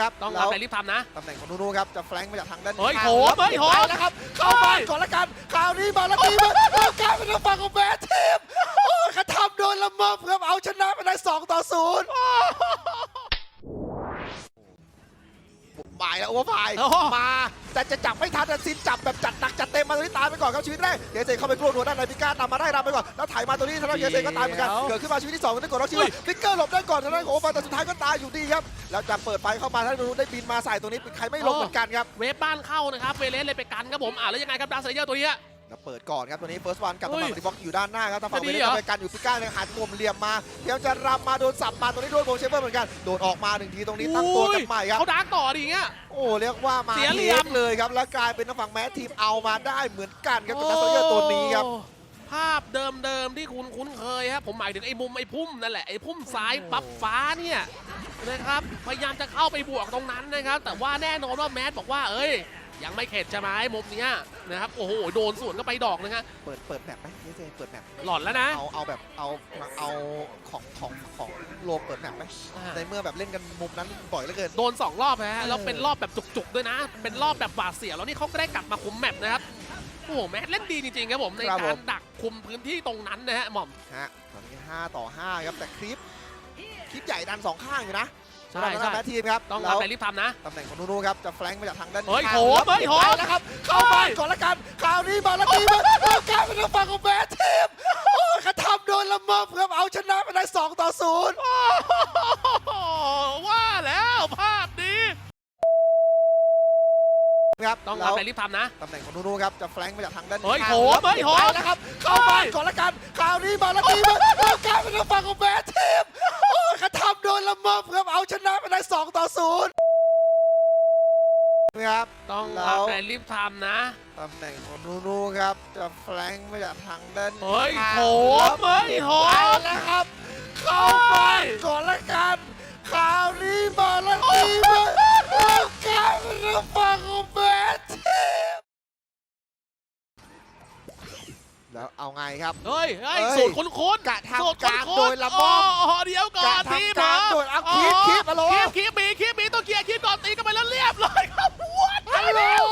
ครับต้องแล้วทำอะไรรีบทำนะ ตำแหน่งของนูนูครับจะแฟลงก์มาจากทางด้านเฮ้ยข้างโหมเฮ้ยโหมไปแล้วครับ เข้าบ้านก่อนละกันคราวนี้มาแล้วทีมเอากลายเป็นทางฝั่งของแบทายแล้วโอเวอร์ไฟโอ้โหมา แต่จะจับไม่ทันแต่ซินจับแบบจัดหนักจัดเต็มมาตรงนี้ตายไปก่อนครับชีวิตแรกเยเซเข้าไปกลัวหนวดด้านในพิก้าตามมาได้รำไปก่อนแล้วถ่ายมาตรงนี้ทางด้านเยเซก็ตายเหมือนกันเกิดขึ้นมาชีวิตที่สองได้กดล็อกชีวิตฟิกเกอร์หลบได้ก่อนทางด้านของโอเวอร์ไฟแต่สุดท้ายก็ตายอยู่ดีครับแล้วจะเปิดไฟเข้ามาถ้านูนูได้บินมาใส่ตรงนี้ใครไม่ลงเหมือนกันครับเวฟบ้านเข้านะครับเวเลสเลยไปกันครับผมอ่าแล้วยังไงครับดาร์เซเยอร์ตัวเนี้ย แล้วเปิดก่อนครับตัวนี้เฟิร์สวันกับทางฝั่งอุ้ยดิฟ็อกอยู่ด้านหน้าครับทางฝั่งจะเวดีเลเหรอสไปกันอยู่พิก้าเลยหันกลมเหลี่ยมมาพยายามจะรำมาโดนสับมาตรงนี้โดนโบเชเบอร์เหมือนกันโดนออกมาหนึ่งทีตรงนี้ตั้งตัวกันใหม่ครับเขาดาร์กต่อดิอย่างเงี้ยโอ้เรียกว่ามาเสียเหลี่ยมทเลยครับแล้วกลายเป็นทางฝั่งแมสทีมเอามาได้เหมือนกันครับกับนักโซเยอร์ตัวนี้ครับโอ้ภาพเดิมๆที่คุณคุ้นเคยครับผมหมายถึงไอ้มุมไอ้พุ่มนั่นแหละไอ้พุ่มซ้ายปั๊บฟ้าเนี่ยนะครับพยายามจะเข้าไปบวกตรงนั้นนะครับแต่ว่าแน่นอนว่าแมทบอกว่าเอ้ย ยังไม่เข็ดใช่ไหมมุมเนี้ยนะครับโอ้โหโดนสวนก็ไปดอกนึงฮะเปิดเปิดแมปไหมเยเซเปิดแมปหล่อนแล้วนะ เอาเอาแบบเอาเอาของของของโลเปิดแมปไหมอ่า ในเมื่อแบบเล่นกันมุมนั้นบ่อยเหลือเกิน โดนสองรอบนะฮะเออแล้วเป็นรอบแบบจุกๆด้วยนะ เป็นรอบแบบบาดเสียวแล้วนี่เขาก็ได้กลับมาคุมแมปนะครับโอ้โหแมทเล่นดีจริงๆครับผมในการดักคุมพื้นที่ตรงนั้นนะฮะหม่อมฮะตอนนี้5ต่อ5ครับแต่คลิปคลิปใหญ่ดันสองข้างอยู่นะ ใช่สำหรับทางด้านใช่ แมททีมครับต้องแล้วทำอะไรรีบทำนะ ตำแหน่งของนูนูครับจะแฟลงก์มาจากทางด้านเฮ้ยข้างโหมเฮ้ยโหมไปแล้วครับเข้าบ้านก่อนละกันคราวนี้มาแล้วทีมเอากลายเป็นทางฝั่งของแบททีมโอ้ยกระทำโดนละเมิดครับเอาชนะไปได้2ต่อ0โอ้โหว่าแล้วภาพนี้ ครับต้องแล้วทำอะไรรีบทำนะ ตำแหน่งของนูนูครับจะแฟลงก์มาจากทางด้านเฮ้ยข้างโหมเฮ้ยโหมไปแล้วครับเข้าบ้านก่อนละกันคราวนี้มาแล้วทีมเอากลายเป็นทางฝั่งของแบท ครับ ต้องแล้ว ทำอะไรรีบทำนะ ตำแหน่งของนูนูครับ จะแฟลงก์มาจากทางด้านเฮ้ยข้างโหมเฮ้ยโหไปมแล้วครับ เข้าไปก่อนละกันคราวนี้มาแล้วทีมเอากลายเป็นทางฝั่งของแบททีมแล้วเอาไงครับ เฮ้ยเฮ้ยเฮ้ยสูตรคุ้นๆกะทำสูตรกลางคุ้นๆโดยละม่อมโเดี๋ยวก่อนกะทำทีมกลางเหรอโดยเอาคีบคีบอะโหลคีบคีบมีคีบมีตัวเกียร์คีบก่อนตีกันไปแล้วเรียบร้อยครับ วัดฮัลโหล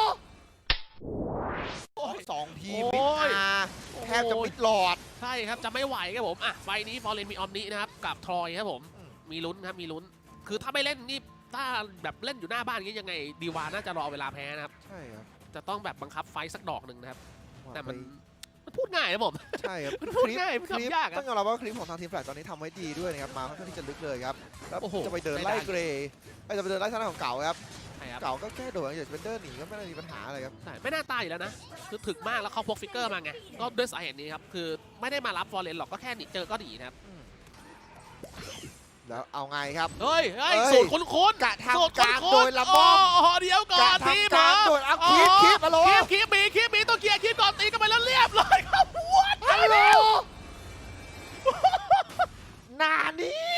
โอ้ยสองทีมโอ้มิดย อาแทบจะมิดหลอด ใช่ครับจะไม่ไหวครับผมอะไฟนี้ฟอร์เรนมีออมนินะครับกับทรอยครับผม อืม มีลุ้นครับมีลุ้น คือถ้าไม่เล่นนี่ถ้าแบบเล่นอยู่หน้าบ้านอย่างงี้ยังไงดีวาน่าจะรอเวลาแพ้นะครับ ใช่ครับจะต้องแบบบังคับไฟสักดอกหนึ่งนะครับ แต่มันไปมันพูดง่ายครับผม ใช่ครับมันพูดคลิปง่ายมันคลิปทำยากอะต้องยอมรับว่าคลิปของทางทีมแฟลตตอนนี้ทำไว้ดีด้วยนะครับมาค่อนข้างที่จะลึกเลยครับแล้วโอ้โหจะไปเดินได้ไล่ได้เกรย์ไอ้จะไปเดินไล่ทางด้านของเก่าครับใช่ ครับเก่าก็แค่โดดอย่างเดียวจะเป็นเดินหนีก็ไม่ได้มีปัญหาอะไรครับใช่ไม่น่าตายอยู่แล้วนะคือถึกมากแล้วเขาพกฟิกเกอร์มาไงก็ด้วยสาเหตุนี้ครับคือไม่ได้มารับฟอร์เรนหรอกก็แค่หนีเจอก็หนีนะครับแล้วเอาไงครับ เฮ้ยเฮ้ยเฮ้ย สูตรคุ้นๆกะสูตรทำกลางคุ้นๆโดยละม่อมโโหเดี๋ยวก่อกะนทีมทำกลางโดยเอาคีบคีบอะโหลคีบคีบมีคีบมีตัวเกียร์คีบก่อนตีกันไปแล้วเรียบร้อยครับวัดฮัลโหลนานี้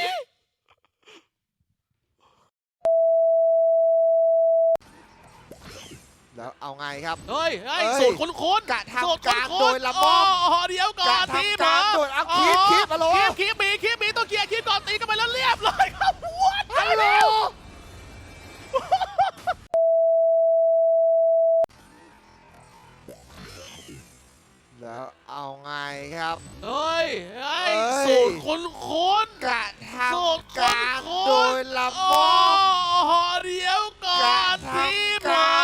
แล้วเอาไงครับ เฮ้ยเฮ้ยเฮ้ย สูตรคุ้นๆกะทำสูตรกลางคุ้นๆโดยละม่อมโโหเดี๋ยวก่อกะนทีมทำกลางโดยเอาคีบคีบอะโหลคีบคีบมีคีบมีตัวเกียร์คีบก่อนตีกันไปแล้วเรียบร้อยครับวัดฮัลโหลแล้วเอาไงครับ เฮ้ยเฮ้ยเฮ้ย สูตรคุ้นๆกะทสูตรำกลางคุ้นๆโดยละโอ้ม่อม โหเดี๋ยวก่อกะนทีมทำกเหรลาอง